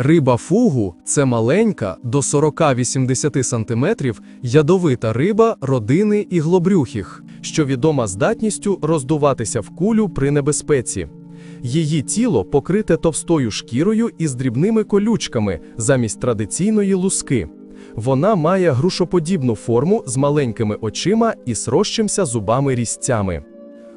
Риба фугу це маленька до 40-80 см ядовита риба родини іглобрюхих, що відома здатністю роздуватися в кулю при небезпеці. Її тіло покрите товстою шкірою із дрібними колючками замість традиційної луски. Вона має грушоподібну форму з маленькими очима і срощимся зубами різцями.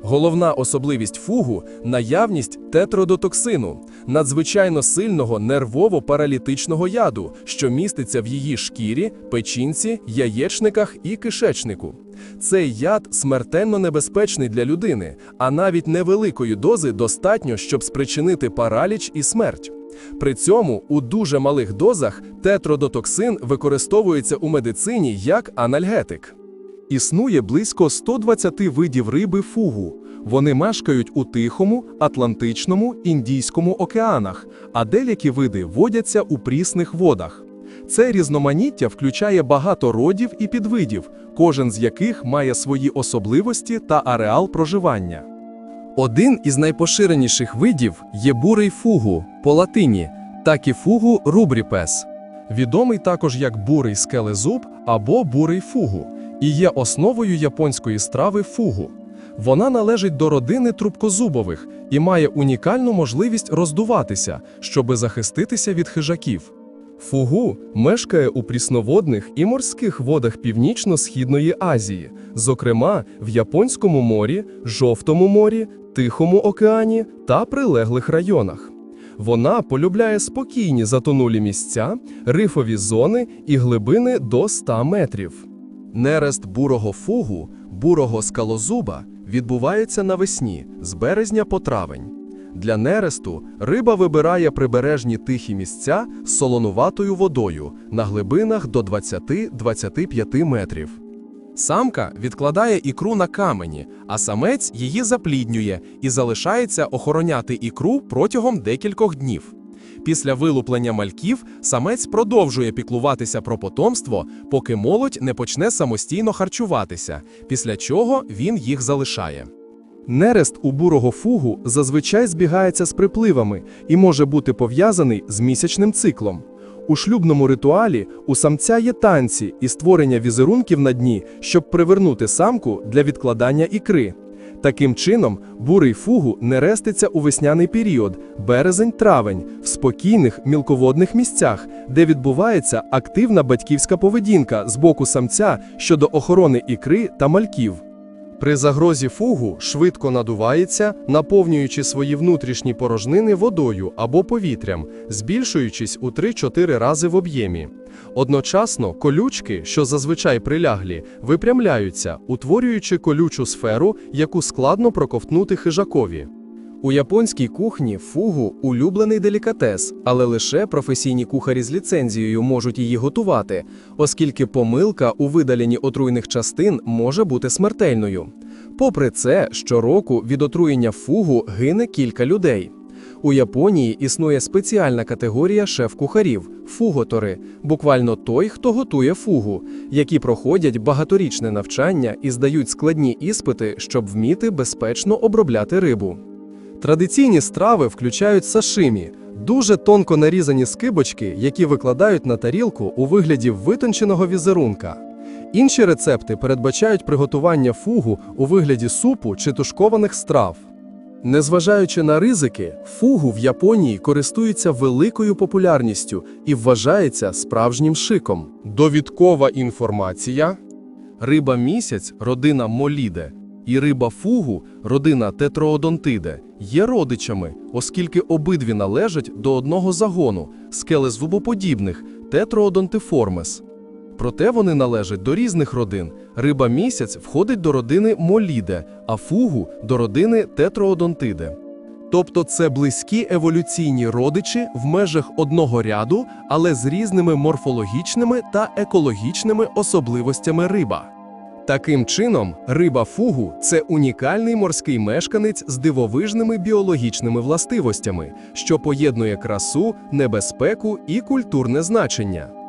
Головна особливість фугу наявність тетродотоксину, надзвичайно сильного нервово-паралітичного яду, що міститься в її шкірі, печінці, яєчниках і кишечнику. Цей яд смертельно небезпечний для людини, а навіть невеликої дози достатньо, щоб спричинити параліч і смерть. При цьому у дуже малих дозах тетродотоксин використовується у медицині як анальгетик. Існує близько 120 видів риби фугу. Вони мешкають у Тихому, Атлантичному, Індійському океанах, а деякі види водяться у прісних водах. Це різноманіття включає багато родів і підвидів, кожен з яких має свої особливості та ареал проживання. Один із найпоширеніших видів є бурий фугу по латині, так і фугу рубріпес. Відомий також як бурий скелезуб або бурий фугу, і є основою японської страви фугу. Вона належить до родини трубкозубових і має унікальну можливість роздуватися, щоби захиститися від хижаків. Фугу мешкає у прісноводних і морських водах Північно-Східної Азії, зокрема в Японському морі, Жовтому морі, Тихому океані та прилеглих районах. Вона полюбляє спокійні затонулі місця, рифові зони і глибини до 100 метрів. Нерест бурого фугу, бурого скалозуба відбувається навесні з березня по травень. Для нересту риба вибирає прибережні тихі місця з солонуватою водою на глибинах до 20-25 метрів. Самка відкладає ікру на камені, а самець її запліднює і залишається охороняти ікру протягом декількох днів. Після вилуплення мальків самець продовжує піклуватися про потомство, поки молодь не почне самостійно харчуватися, після чого він їх залишає. Нерест у бурого фугу зазвичай збігається з припливами і може бути пов'язаний з місячним циклом. У шлюбному ритуалі у самця є танці і створення візерунків на дні, щоб привернути самку для відкладання ікри. Таким чином, бурий фугу не реститься у весняний період, березень-травень, в спокійних мілководних місцях, де відбувається активна батьківська поведінка з боку самця щодо охорони ікри та мальків. При загрозі фугу швидко надувається, наповнюючи свої внутрішні порожнини водою або повітрям, збільшуючись у 3-4 рази в об'ємі. Одночасно колючки, що зазвичай приляглі, випрямляються, утворюючи колючу сферу, яку складно проковтнути хижакові. У японській кухні фугу улюблений делікатес, але лише професійні кухарі з ліцензією можуть її готувати, оскільки помилка у видаленні отруйних частин може бути смертельною. Попри це, щороку від отруєння фугу гине кілька людей. У Японії існує спеціальна категорія шеф-кухарів фуготори, буквально той, хто готує фугу, які проходять багаторічне навчання і здають складні іспити, щоб вміти безпечно обробляти рибу. Традиційні страви включають сашимі, дуже тонко нарізані скибочки, які викладають на тарілку у вигляді витонченого візерунка. Інші рецепти передбачають приготування фугу у вигляді супу чи тушкованих страв. Незважаючи на ризики, фугу в Японії користується великою популярністю і вважається справжнім шиком. Довідкова інформація. Риба місяць родина моліде, і риба фугу родина тетроодонтиде є родичами, оскільки обидві належать до одного загону скелезубоподібних тетроодонтиформес. Проте вони належать до різних родин. Риба місяць входить до родини моліде, а фугу до родини тетроодонтиде. Тобто це близькі еволюційні родичі в межах одного ряду, але з різними морфологічними та екологічними особливостями риба. Таким чином, риба фугу це унікальний морський мешканець з дивовижними біологічними властивостями, що поєднує красу, небезпеку і культурне значення.